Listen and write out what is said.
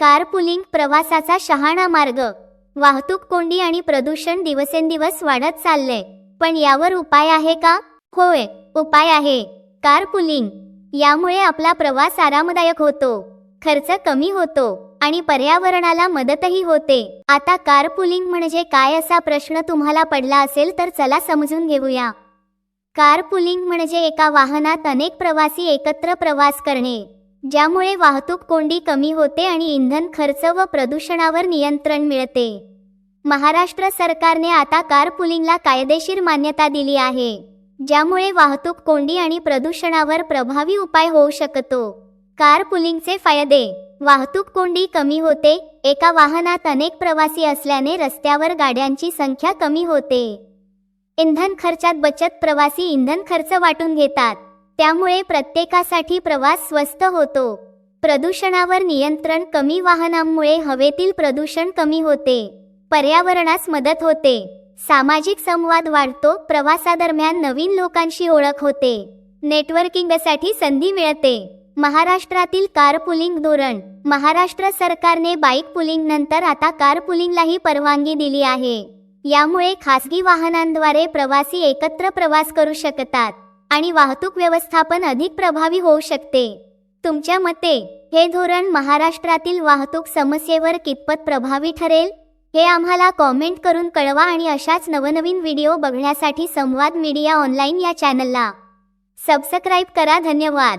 कारपुलिंग प्रवासाचा शहाणा मार्ग. वाहतूक कोंडी आणि प्रदूषण दिवसेंदिवस वाढत चाललंय पण यावर उपाय आहे का? होय उपाय आहे. कारपुलिंग. यामुळे आपला प्रवास आरामदायक होतो. खर्च कमी होतो आणि पर्यावरणाला मदतही होते. आता कारपुलिंग म्हणजे काय असा प्रश्न तुम्हाला पडला असेल तर चला समजून घेऊया. कारपुलिंग म्हणजे एका वाहनात अनेक प्रवासी एकत्र प्रवास करणे. ज्यामुळे वाहतूक कोंडी कमी होते आणि इंधन खर्च व प्रदूषणावर नियंत्रण मिळते. महाराष्ट्र सरकारने आता कारपुलिंगला कायदेशीर मान्यता दिली आहे ज्यामुळे वाहतूक कोंडी आणि प्रदूषणावर प्रभावी उपाय होऊ शकतो. कारपुलिंगचे फायदे वाहतूक कोंडी कमी होते एका वाहनात अनेक प्रवासी असल्याने रस्त्यावर गाड्यांची संख्या कमी होते. इंधन खर्चात बचत प्रवासी इंधन खर्च वाटून घेतात. त्यामुळे प्रत्येकासाठी प्रवास स्वस्त होतो. प्रदूषणावर नियंत्रण कमी वाहनांमुळे हवेतील प्रदूषण कमी होते. पर्यावरणास मदत होते. सामाजिक संवाद वाढतो. प्रवासादरम्यान नवीन लोकांशी ओळख होते. नेटवर्किंगसाठी संधी मिळते. महाराष्ट्रातील कार पुलिंग धोरण. महाराष्ट्र सरकारने बाईक पुलिंग नंतर आता कार पुलिंगलाही परवानगी दिली आहे. यामुळे खासगी वाहनांद्वारे प्रवासी एकत्र प्रवास करू शकतात. आणि वाहतूक व्यवस्थापन अधिक प्रभावी होऊ शकते. तुमच्या मते हे धोरण महाराष्ट्रातील वाहतूक समस्येवर कितपत प्रभावी ठरेल? हे आम्हाला कॉमेंट करून कळवा आणि अशाच नवनवीन व्हिडिओ बघण्यासाठी संवाद मीडिया ऑनलाईन या चॅनलला सबस्क्राईब करा. धन्यवाद.